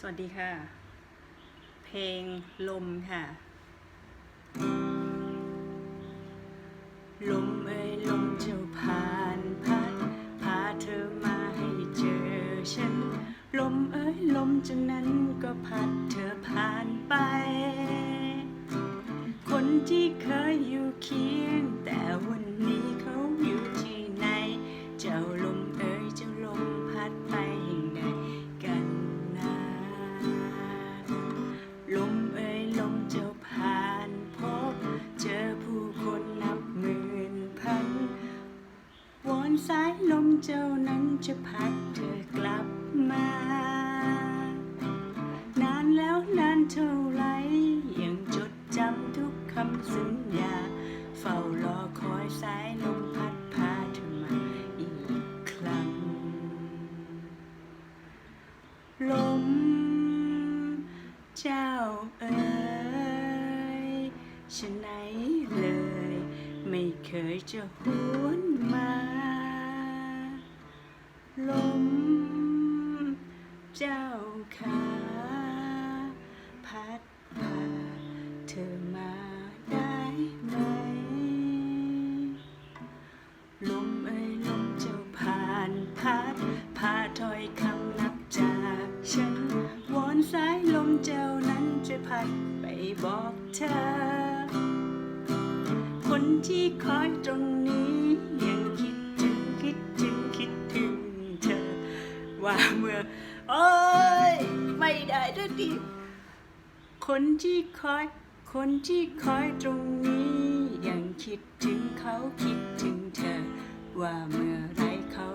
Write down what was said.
สวัสดีค่ะ เพลงลมค่ะ ลมเอ้ยลมเจ้าผ่านพัดพาเธอมาให้เจอฉัน ลมเอ้ยลมจากนั้นก็พัดเธอผ่านไป คนที่เคยอยู่เคียง แต่วันนี้เขาอยู่ที่ไหน เจ้าลม สายลมเจ้านั้นจะพัดเธอกลับมา นานแล้วนานเท่าไรยังจดจำทุกคำสัญญา เฝ้ารอคอยสายลมพัดพาเธอมาอีกครั้ง ลม เจ้าเอ๋ยฉะไหนเลย ไม่เคยจะหวนมา ลม เจ้าขาพัดพาเธอมาได้ไหม ลมเอ้ยลมเจ้าผ่านพัดพาถอยคำนับจากฉันวอนสายลมเจ้านั้นจะพัดไปบอกเธอ คนที่คอยตรงนี้ยังคิด ว่าเมื่อโอ้ยไม่ได้ด้วยดิคนที่คอย คนที่คอยตรงนี้ ยังคิดถึงเขาคิดถึงเธอ ว่าเมื่อไรเขา